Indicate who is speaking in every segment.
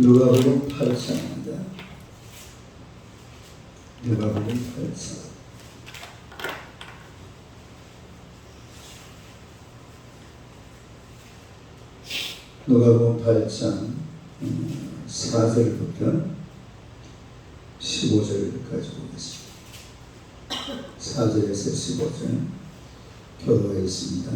Speaker 1: 누가복음 8장입니다. 누가복음 8장. 누가복음 8장 음, 4절부터 15절까지 보겠습니다. 4절에서 15절 교도하겠습니다.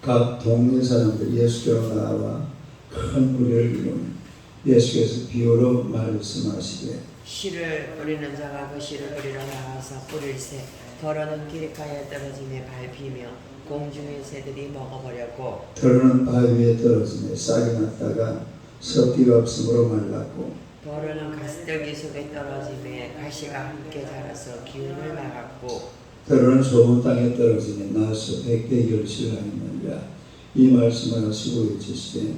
Speaker 1: 각 동네 사람들 예수께로 나와 큰 무리를 이루며 예수께서 비유로 말씀하시되
Speaker 2: 씨를 뿌리는 자가 그 씨를 뿌리러 나가서 뿌릴새 더러는 길가에 떨어짐에 밟히며 공중의 새들이 먹어버렸고
Speaker 1: 더러는 바위 위에 떨어지며 싹이 났다가 섭기가 없으므로 말랐고
Speaker 2: 더러는 가시떨기 속에 떨어짐에 가시가 함께 자라서 기운을 막았고
Speaker 1: 더러는 좋은 땅에 떨어지며 나서 백배 결실하였느니라. 이 말씀을 하시고 계시되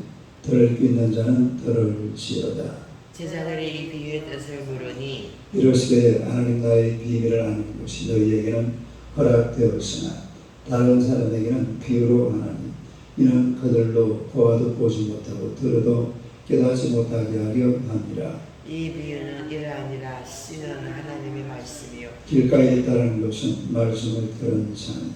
Speaker 1: 덜을 뀌는 자는 덜을 지어다.
Speaker 2: 제자들이 이 비유의 뜻을 물으니
Speaker 1: 이르시되 하나님 나의 비밀을 아는 것이 너희에게는 허락되었으나 다른 사람에게는 비유로 하나니 이는 그들로 보아도 보지 못하고 들어도 깨닫지 못하게 하려 함이라.
Speaker 2: 이 비유는 이를 아니라. 씨는 하나님의 말씀이요.
Speaker 1: 길가에 있다는 것은 말씀을 들은 자는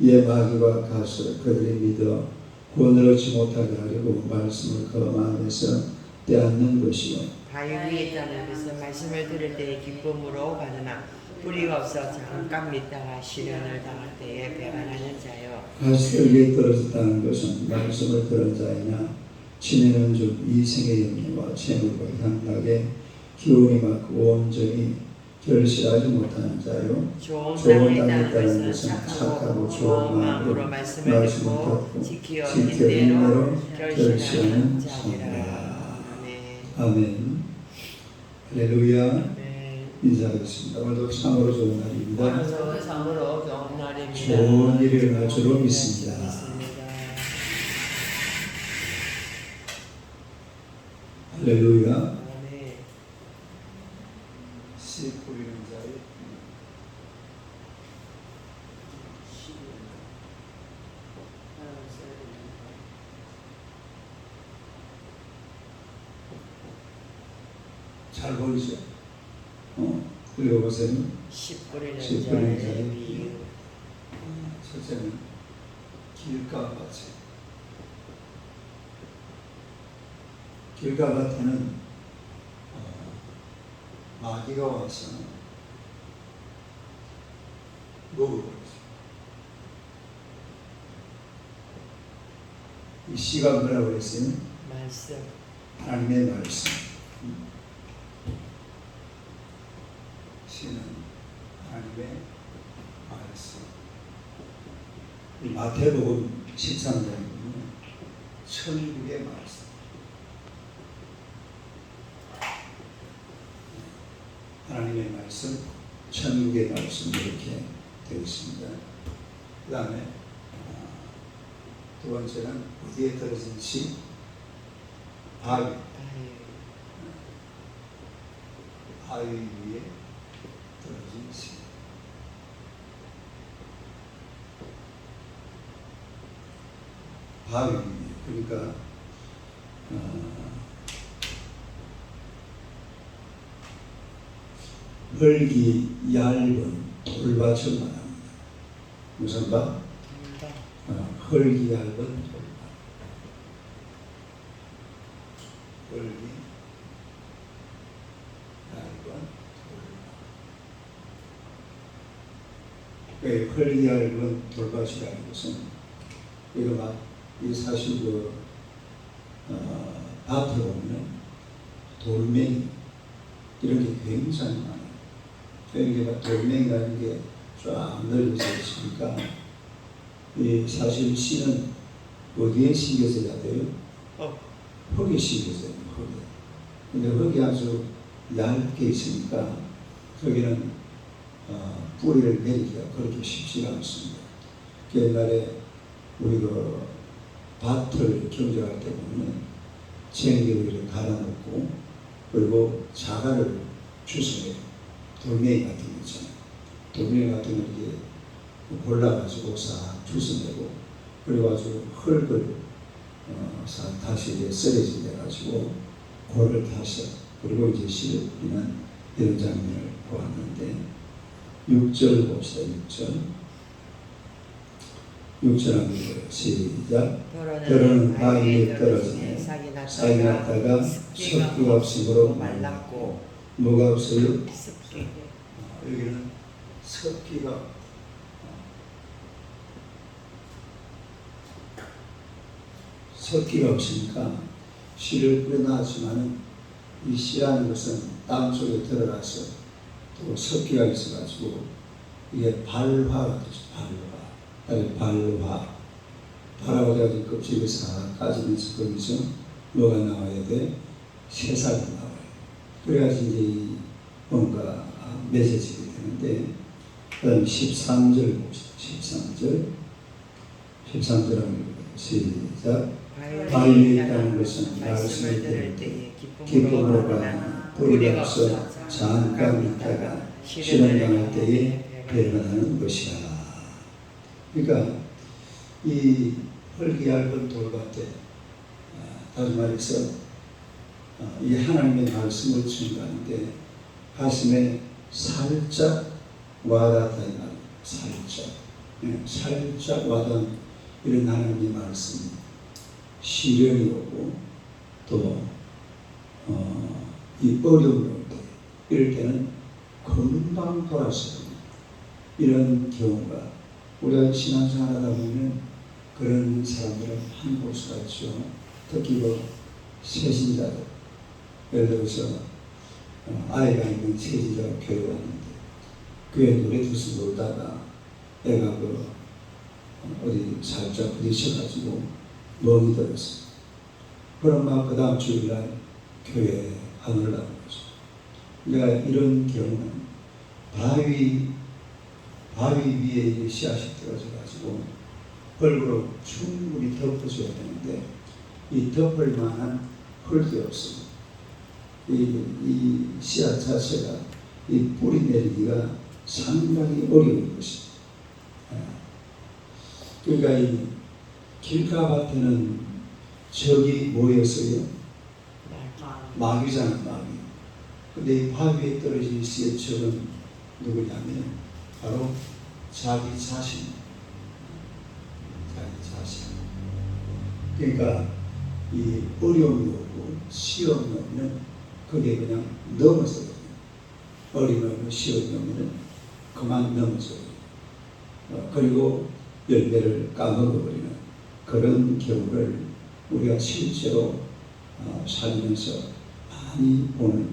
Speaker 1: 이에 마귀가 가서 그들이 믿어 구원을 얻지 못하게 하려고 말씀을 그 마음에서 떼앗는 것이요.
Speaker 2: 바위 위에 있다는 것은 말씀을 들을 때의 기쁨으로 받으나 뿌리가 없어 잠깐 믿다가 시련을 당할 때에 배반하는 자요.
Speaker 1: 가시들기에 떨어졌다는 것은 말씀을 들은 자이나 지내는 중 이생의 영예와 재물과 향락에 기운이 막고 온전히 결실하지 못하는 자요.
Speaker 2: 좋은 땅에 있다는 것은 착하고 좋은 마음으로 말씀을 듣고 지키어 인대로 결실하는 자니라. 아멘.
Speaker 1: 할렐루야.
Speaker 2: 네.
Speaker 1: 인사하겠습니다. 오늘도 참으로 좋은 날입니다.
Speaker 2: 오늘도 참으로 좋은 날입니다.
Speaker 1: 좋은 일이 일어날 줄로 믿습니다.
Speaker 2: 믿습니다.
Speaker 1: 할렐루야
Speaker 2: 아멘.
Speaker 1: 씨 뿌리는 자의 잘 보이죠? 어, 읽어보세요.
Speaker 2: 씨 뿌리는
Speaker 1: 씨 뿌리는
Speaker 2: 자의
Speaker 1: 자의
Speaker 2: 비유.
Speaker 1: 첫째는 길가밭에 길가밭에는 어, 마귀가 와서 먹어버렸어요. 이 씨가 뭐라고 그랬어요?
Speaker 2: 말씀.
Speaker 1: 하나님의 말씀. 씨는 하나님의 말씀. 이 마태복음 13장에는 천국의 말씀. 하나님의 말씀, 천국의 말씀 이렇게 되어 있습니다. 그 다음에 두 번째는 어디에 떨어진 시? 바위. 바위 위에 떨어진 시. 바위 위에 그러니까 어, 흙이 얇은 돌밭을 말합니다. 무슨 밭? 어, 흙이 얇은 돌밭. 흙이 얇은 돌밭. 왜 흙이 얇은 돌밭이라는 것은 이거 막, 이 사실 그, 어, 밭에 보면 돌멩이 이런 게 굉장히. 이렇게 막 돌멩이라는 게쫙 널려져 있으니까 이 사실 씨는 어디에 심겨져야 돼요?
Speaker 2: 어.
Speaker 1: 흙에 심겨져야 돼요. 흙에. 근데 흙이 아주 얇게 있으니까 거기는 어, 뿌리를 내리기가 그렇게 쉽지가 않습니다. 그 옛날에 우리 그 밭을 경작할 때 보면 쟁기를 갈아놓고 그리고 자갈을 주워내요. 돌멩이 같은 거 있잖아요. 돌멩이 같은 걸 이렇게 골라가지고 싹 그리고 아주 흙을 어, 싹 다시 이제 썰어진대 가지고 고를 타서 그리고 이제 시를 뿌리는 이런 장면을 보았는데 6절 봅시다. 6절 6절 한번 읽어요. 시작
Speaker 2: 벼로는 바위에 떨어지네 싹이 났다가
Speaker 1: 습기가 없으므로
Speaker 2: 말랐고
Speaker 1: 뭐가 없어요?
Speaker 2: 습기.
Speaker 1: 아, 여기는 습기가. 습기가 없으니까 씨를 뿌려놨지만은 이 씨라는 것은 땅 속에 들어가서 또 습기가 있어가지고 이게 발화가 되죠 발화. 아니 발화. 발화가 돼가지고 껍질이 싹 까지면서 거기서 뭐가 나와야 돼? 새살이 그래야지 이제 이 뭔가 맺어지게 되는데 그다음 13절 봅시다. 13절 13절 한번 시작. 바위에 있다는 것은 말씀을 들을 때에 기쁨으로 가나 뿌리가 없어 잠깐 있다가 실현 당할 때에 나는 것이라. 그러니까 이 흙이 얇은 돌밭에 아, 다시 말해서 어, 이 하나님의 말씀을 증거하는데 가슴에 살짝 와닿다 이 말이에요. 살짝. 예, 살짝 와닿은 이런 하나님의 말씀이 시련이 오고 또 어, 이 어려움이 올 때, 이럴 때는 금방 돌아서요. 이런 경우가 우리가 신앙생활 하다 보면 그런 사람들은 한 곳수가 있죠. 특히 뭐 세신자들 예를 들어서 어, 아이가 있는 세진자가 교회 왔는데 교회 노래 두서 놀다가 애가 그 어, 어디 살짝 부딪혀가지고 멍이 들었어. 그럼 막 그 다음 주일날 교회 안 올라간 거죠. 그러니까 이런 경우는 바위 바위 위에 씨앗이 떨어져가지고 흙으로 충분히 덮어줘야 되는데 이 덮을 만한 흙이 없습니다. 이, 이 씨앗 자체가 이 뿌리 내리기가 상당히 어려운 것입니다. 예. 그러니까 이 길가밭에는 적이 뭐였어요? 마귀잖아, 마귀. 근데 이 바위에 떨어진 씨의 적은 누구냐면 바로 자기 자신. 자기 자신. 그러니까 이 어려움이 오고 시험이 오면 그게 그냥 넘어져요. 어림없는 시험이 오면 그만 넘어져요. 어, 그리고 열매를 까먹어버리는 그런 경우를 우리가 실제로 어, 살면서 많이 보는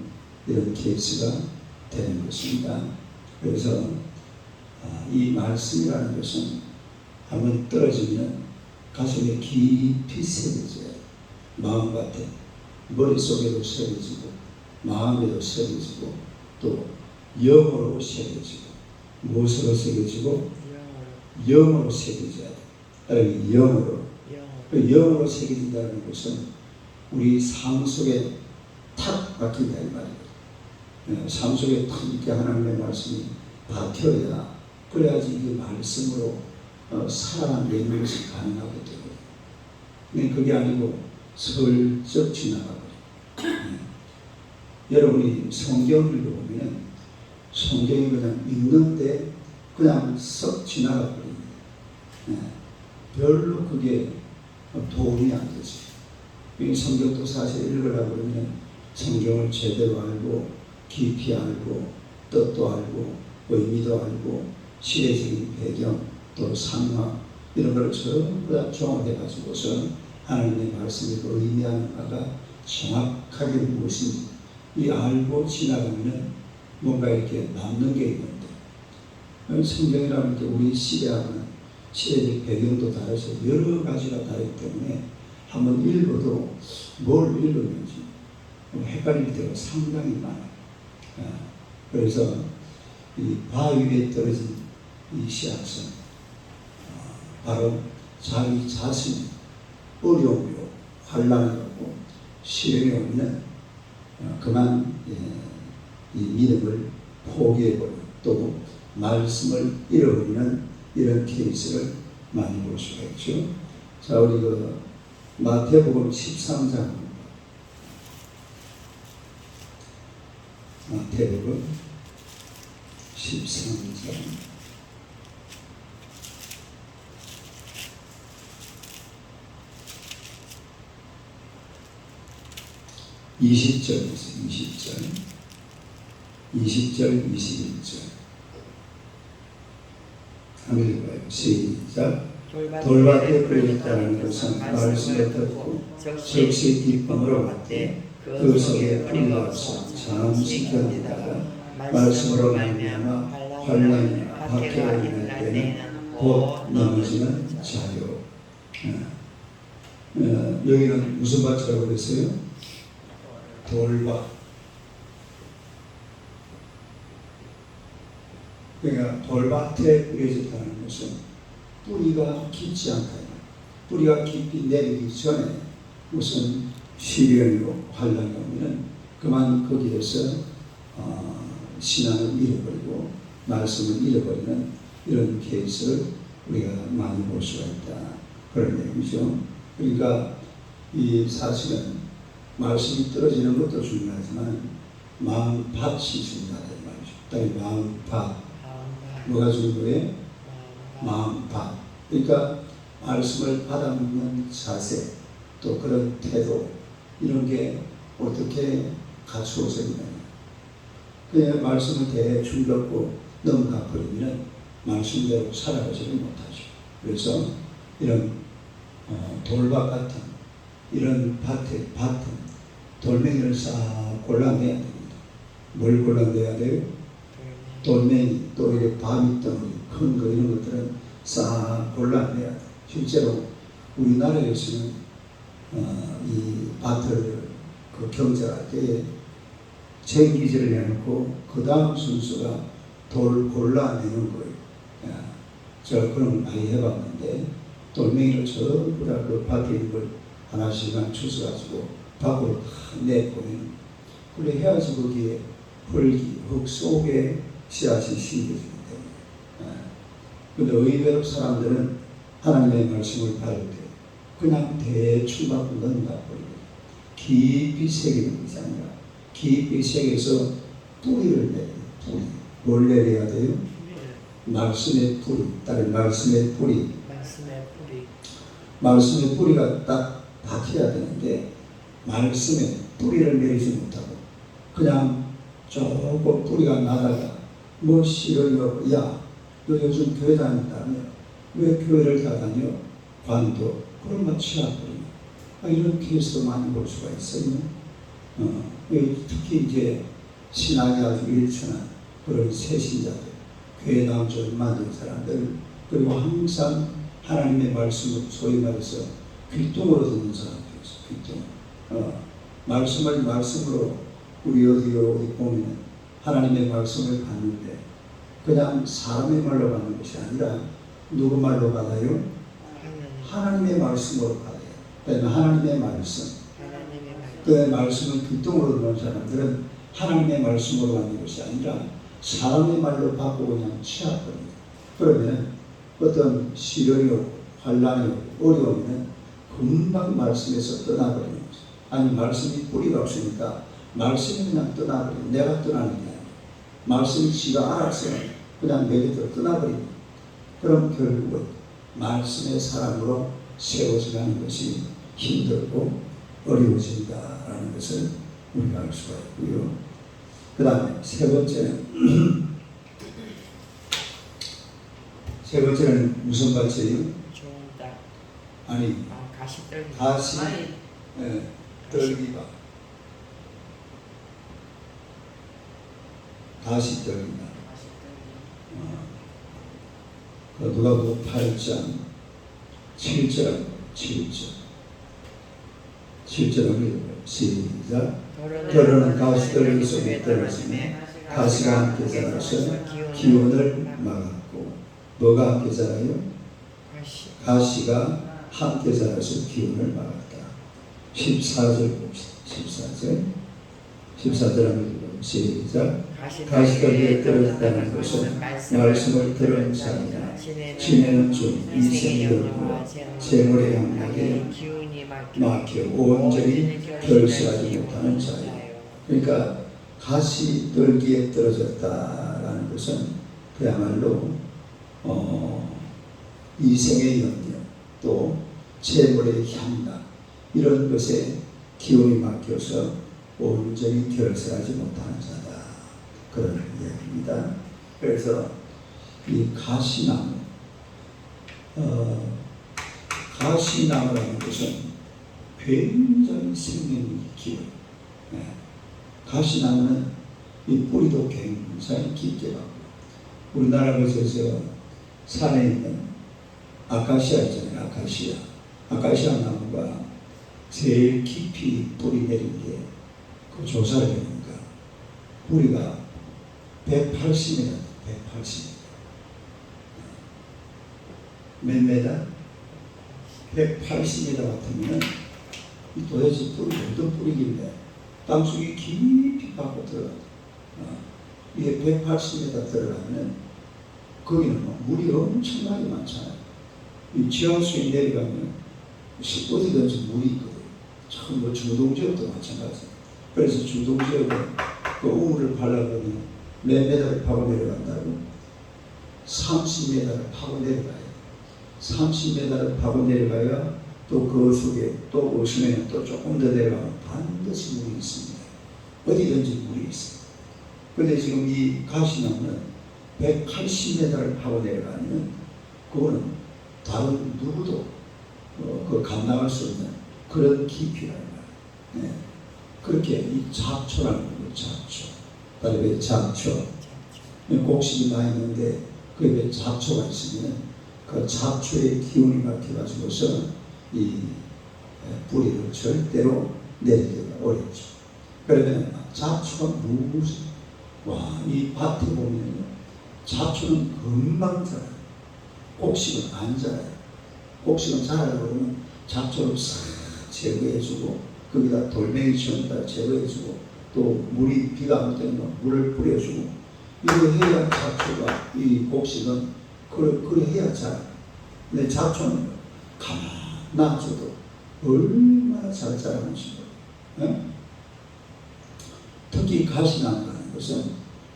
Speaker 1: 이런 케이스가 되는 것입니다. 그래서 아, 이 말씀이라는 것은 한번 떨어지면 가슴에 깊이 새겨져요. 마음밭에 머릿속에도 새겨지고 마음에도 새겨지고 또 영으로 새겨지고 무엇으로 새겨지고 영으로 새겨져야 돼. 영으로 그 영으로 새겨진다는 것은 우리 삶 속에 탁 박힌다 이 말이에요. 예, 삶 속에 탁 이렇게 하나님의 말씀이 박혀야 그래야지 이 말씀으로 어, 살아가는 것이 가능하게 되고 근데 그게 아니고 슬쩍 지나가버려. 예. 여러분이 성경을 보면 성경이 그냥 읽는데 그냥 썩 지나가 버립니다. 예. 별로 그게 도움이 안. 이 성경도 사실 읽으려고 그러면 성경을 제대로 알고 깊이 알고 뜻도 알고 의미도 알고 시대적인 배경 또 상황 이런 걸 전부 다 종합해 가지고서 하나님의 말씀이 의미하는 바가 정확하게 무엇인지 이 알고 지나가면 뭔가 이렇게 남는 게 있는데 성경이라는 게 우리 시대하고는 시대적 배경도 다르서 여러 가지가 다르기 때문에 한번 읽어도 뭘 읽었는지 헷갈릴 때가 상당히 많아요. 아, 그래서 이 바위 위에 떨어진 이 씨앗은 어, 바로 자기 자신 어려움이요 환란이고 오면 어, 어, 그만 예, 이 믿음을 포기해버리고 또 말씀을 잃어버리는 이런 케이스를 많이 볼 수가 있죠. 자, 우리 그 마태복음 13장 마태복음 13장 20절에서 20절, 20절, 21절. 한번 읽어봐요. 시작. 돌밭에 뿌려졌다는 것은 말씀을 듣고 즉시 기쁨으로 받되 그 속에 뿌리가 없어 잠시 견디다가 말씀으로 말미암아 환란이 박해가 일어날 때는 곧 넘어지는 자요. 어, 어, 여기는 무슨 밭이라고 그랬어요? 돌밭. 그러니까 돌밭에 뿌려졌다는 것은 뿌리가 깊지 않다. 뿌리가 깊이 내리기 전에 무슨 시련이고 환란이 오면 그만 거기에서 어, 신앙을 잃어버리고 말씀을 잃어버리는 이런 케이스를 우리가 많이 볼 수가 있다. 그런 얘기죠. 그러니까 이 사실은 말씀이 떨어지는 것도 중요하지만 마음 밭이 중요하다 이 말이죠. 딸 마음 밭 뭐가 중요해? 마음 밭. 그러니까 말씀을 받아먹는 자세 또 그런 태도 이런 게 어떻게 갖추어져 있느냐. 그냥 말씀을 대충 듣고 넘어가 버리면 말씀대로 살아가지를 못하죠. 그래서 이런 어, 돌밭 같은 이런 밭에 밭은 돌멩이를 싹 골라내야 됩니다. 뭘 골라내야 돼요? 돌멩이 또 이렇게 바위덩어리 큰 거 이런 것들은 싹 골라내야 돼. 실제로 우리나라에서는 어, 이 밭을 그 경작할 때 쟁기질을 해놓고 그 다음 순서가 돌 골라내는 거예요. 야, 저 그런 거 많이 해봤는데 돌멩이를 전부 다 그 밭에 있는 걸 하나씩만 주워가지고 밖으로 다 내보내는 그래 해야지 거기에 흙이 흙 속에 씨앗이 심겨지기 때문에. 근데 의외로 사람들은 하나님의 말씀을 받을 때 그냥 대충 받고 넘어가 버리고 깊이 새기는 것이 아니라 깊이 새겨서 뿌리를 내요 뿌리. 뭘 내려야 돼요? 말씀의 뿌리. 다른 말씀의 뿌리.
Speaker 2: 말씀의 뿌리.
Speaker 1: 말씀의 뿌리가 딱 박혀야 되는데 말씀에 뿌리를 내리지 못하고 그냥 조금 뿌리가 나다가 뭐 싫어요 야너 요즘 교회 다닌다며? 왜 교회를 다 다녀? 관도? 그런 거 취하거든요 아, 이런 케이스도 많이 볼 수가 있어요. 어, 이 특히 이제 신앙이 아주 일천한 그런 새신자들 교회 나온 지 얼마 된 사람들 그리고 항상 하나님의 말씀을 소위 말해서 귀뚱으로 듣는 사람들이 있어 귀뚱. 어, 말씀을 말씀으로 우리 어디 어디 보면 하나님의 말씀을 받는데 그냥 사람의 말로 받는 것이 아니라 누구 말로 받아요?
Speaker 2: 하나님
Speaker 1: 하나님의 말씀으로 받아요. 그다음에 하나님의 말씀. 그 말씀을 귀뚱으로 듣는 사람들은 하나님의 말씀으로 받는 것이 아니라 사람의 말로 받고 그냥 취합합니다. 그러면 어떤 시련이 오고 환란이 오고 어려우면 금방 말씀에서 거죠. 아니 말씀이 뿌리가 없으니까 말씀이 그냥 떠나버리는 내가 떠나는 게 아니라 말씀이 지가 알아서 그냥 내 곁으로 떠나버립니다. 그럼 결국은 말씀의 사람으로 세워져가는 것이 힘들고 어려워진다라는 것을 우리가 알 수가 있고요. 그 다음에 세 번째는 세 번째는 무슨?
Speaker 2: 좋은 땅
Speaker 1: 아니
Speaker 2: 아, 가시 떨기
Speaker 1: 가시 예, 떨기밭 가시 떨기밭 어, 그 누가복음 8장 7절 7절 7절을 읽어요. 시작 더러는 가시 떨기 속에 떨어지며 가시가 함께 자라서 기운을 막았고 뭐가 함께 자라요?
Speaker 2: 가시.
Speaker 1: 가시가 함께 자라서 기운을 막았다. 14절 봅시다. 14절 14절 한번. 시작 가시떨기에 떨어졌다는 것은 말씀을 들은 자이나 지내는 중 인생이 어렵고 재물의
Speaker 2: 기운이 막혀
Speaker 1: 온전히 결실하지 못하는 자예요. 그러니까 가시 떨기에 떨어졌다라는 것은 그야말로 어, 이생의 염려 또 재물의 향락 이런 것에 기운이 막혀서 온전히 결실하지 못하는 자다 그런 이야기입니다. 그래서 이 가시나무 어, 가시나무라는 것은 굉장히 생명이 길어요. 네. 가시나무는 이 뿌리도 굉장히 깊게 가고 우리나라 곳에서 산에 있는 아카시아 있잖아요. 아카시아. 아카시아 나무가 제일 깊이 뿌리 내린 게그 해보니까 뿌리가 180m, 180m. 몇 메다? 180m 같으면 이 도대체 뿌리 어떤 뿌리길래 땅속에 깊이 파고 들어가. 어, 이게 180m 들어가면 거기는 뭐 물이 엄청나게 많잖아요. 이 지하수에 내려가면 시- 어디든지 물이 있거든요. 참뭐 중동 지역도 마찬가지. 그래서 중동 지역에 그 우물을 발라보면 몇 메다를 파고 내려간다고 30m를 파고 내려가요. 30m를 파고 내려가야 또 그 속에 또 오시면 또 조금 더 내려가면 반드시 물이 있습니다. 어디든지 물이 있어요. 근데 지금 이 가시나무는 180m를 파고 내려가면 그거는 다른 누구도 어, 그 감당할 수 없는 그런 깊이라는 거예요. 네. 그렇게 이 잡초라는 거예요. 잡초. 다리에 잡초. 곡식이 많이 있는데 그 옆에 잡초가 있으면 그 잡초의 기운이 막혀가지고서 이 에, 뿌리를 절대로 내리기가 어렵죠. 그러면 잡초가 무슨 와, 이 밭에 보면 잡초는 금방 자라요. 곡식은 안 자라요. 곡식은 자라려고 그러면 잡초를 싹 제거해주고 거기다 돌멩이 치운다 제거해주고 또 물이 비가 올 때는 뭐 물을 뿌려주고 이거 해야 잡초가 이 곡식은 그래, 그래 해야. 근데 잡초는 가만 놔줘도 얼마나 잘 자라는지. 예? 특히 가시나무라는 것은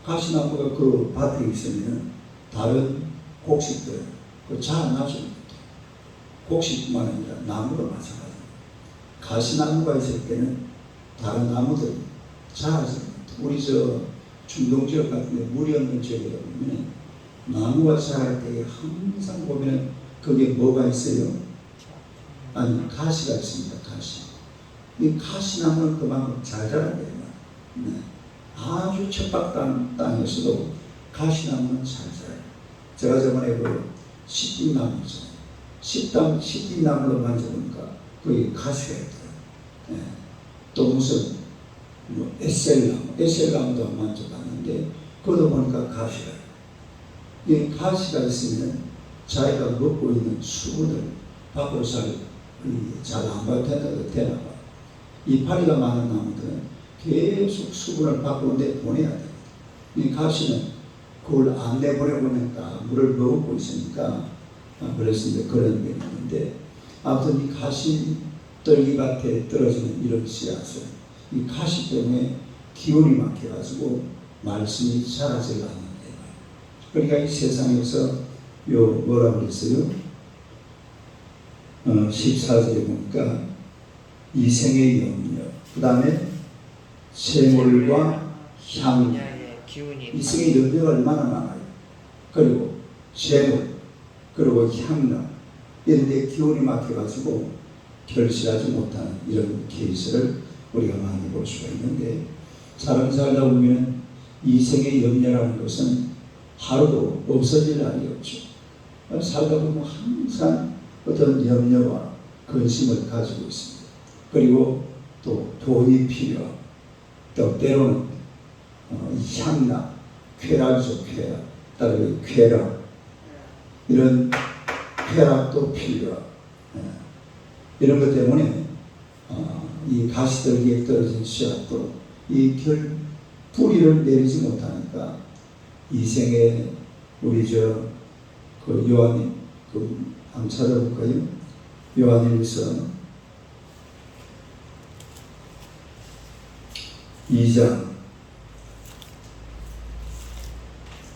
Speaker 1: 가시나무가 그 밭에 있으면 다른 곡식들 그 자라나죠. 곡식뿐만 아니라 나무도 마찬가지입니다. 가시나무가 있을 때는 다른 나무들이 자라서 우리 저 중동 지역 같은 데 물이 없는 지역에 보면 나무가 자랄 때 항상 보면 거기에 뭐가 있어요? 아니 가시가 있습니다. 가시. 이 가시나무는 그만큼 잘 자란대요. 네. 아주 척박한 땅에서도 가시나무는 잘 자라요. 제가 저번에 그 시띠나무 있잖아요. 식당 시띠나무를 만져보니까 거기 가시가 있더 네. 또 무슨 뭐 에셀나무, 에셀나무도 만져봤는데 그것도 보니까 가시가 이 가시가 있으면 자기가 먹고 있는 수분을 밖으로 잘잘안 받는다고 되나 봐. 이파리가 많은 나무들은 계속 수분을 밖으로 내보내야 돼. 이 가시는 그걸 안 내보내보니까 물을 머금고 있으니까 아, 이제 그런 면이 있는데 아무튼 이 가시 떨기밭에 떨어지는 이런 씨앗은 이 가시 때문에 기운이 막혀가지고 말씀이 자라지가 않는 거예요. 그러니까 이 세상에서 요 뭐라 그랬어요? 어, 14절에 보니까 이생의 염려, 그 다음에 세물과 향, 이생의 염려가 얼마나 많아요. 그리고 재물, 그리고 향락, 이런 데 기운이 막혀가지고 결실하지 못하는 이런 케이스를 우리가 많이 볼 수가 있는데, 사람 살다 보면 이생의 염려라는 것은 하루도 없어질 날이 없죠. 살다 보면 항상 어떤 염려와 근심을 가지고 있습니다. 그리고 또 돈이 필요하고, 또 때로는 어, 향락, 쾌락이죠, 쾌락. 따로 쾌락. 이런 쾌락도 필요하고, 예. 이런 것 때문에 어, 이 가시들기에 떨어진 씨앗도 이 결 뿌리를 내리지 못하니까 이 생에 우리 저 그 요한님 그 한번 찾아볼까요? 요한일서 2장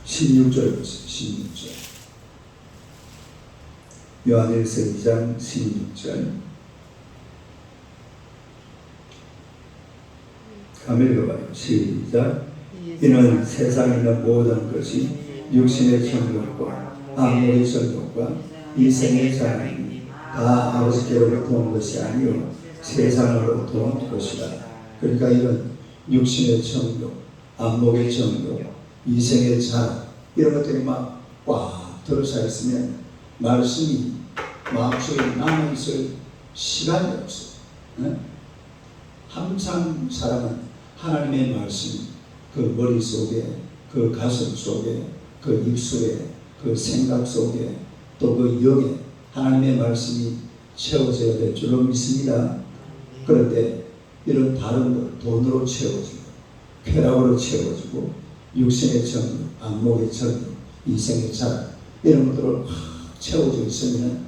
Speaker 1: 16절 보세요. 16절. 요한일서 2장 16절. 한번 읽어봐요. 시작. 이는 세상에 있는 모든 것이 육신의 정욕과 안목의 정욕과 이생의 자랑이니 다 아버지께로부터 온 것이 아니요 세상으로부터 온 것이다. 그러니까 이런 육신의 정욕, 안목의 정욕, 이생의 자랑 이런 것들이 막 꽉 들어차 있으면 말씀이 마음속에 남아있을 시간이 없어요. 네? 항상 사람은 하나님의 말씀이 그 머릿속에, 그 가슴 속에, 그 입술에, 그 생각 속에, 또 그 영에 하나님의 말씀이 채워져야 될 줄로 믿습니다. 그런데 이런 다른 걸 돈으로 채워주고, 쾌락으로 채워주고, 육신의 정욕, 안목의 정욕, 인생의 자랑, 이런 것들을 확 채워져 있으면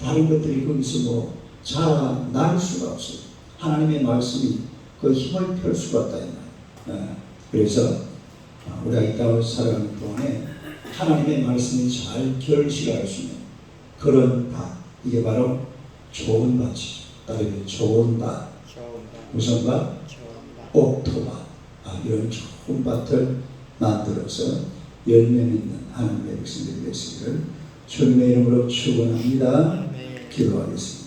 Speaker 1: 다른 것들이 거기서 뭐 자라날 수가 없어요. 하나님의 말씀이 그 힘을 펼 수가 없다. 예. 그래서 아, 우리가 이 땅을 살아가는 동안에 하나님의 말씀이 잘 결실할 수 있는 그런 밭 이게 바로 좋은 밭이죠. 따르게 좋은 밭 무슨 밭? 옥토밭 아, 이런 좋은 밭을 만들어서 열매 맺는 하나님의 백성들이 되시기를 주님의 이름으로 축원합니다. 기도하겠습니다.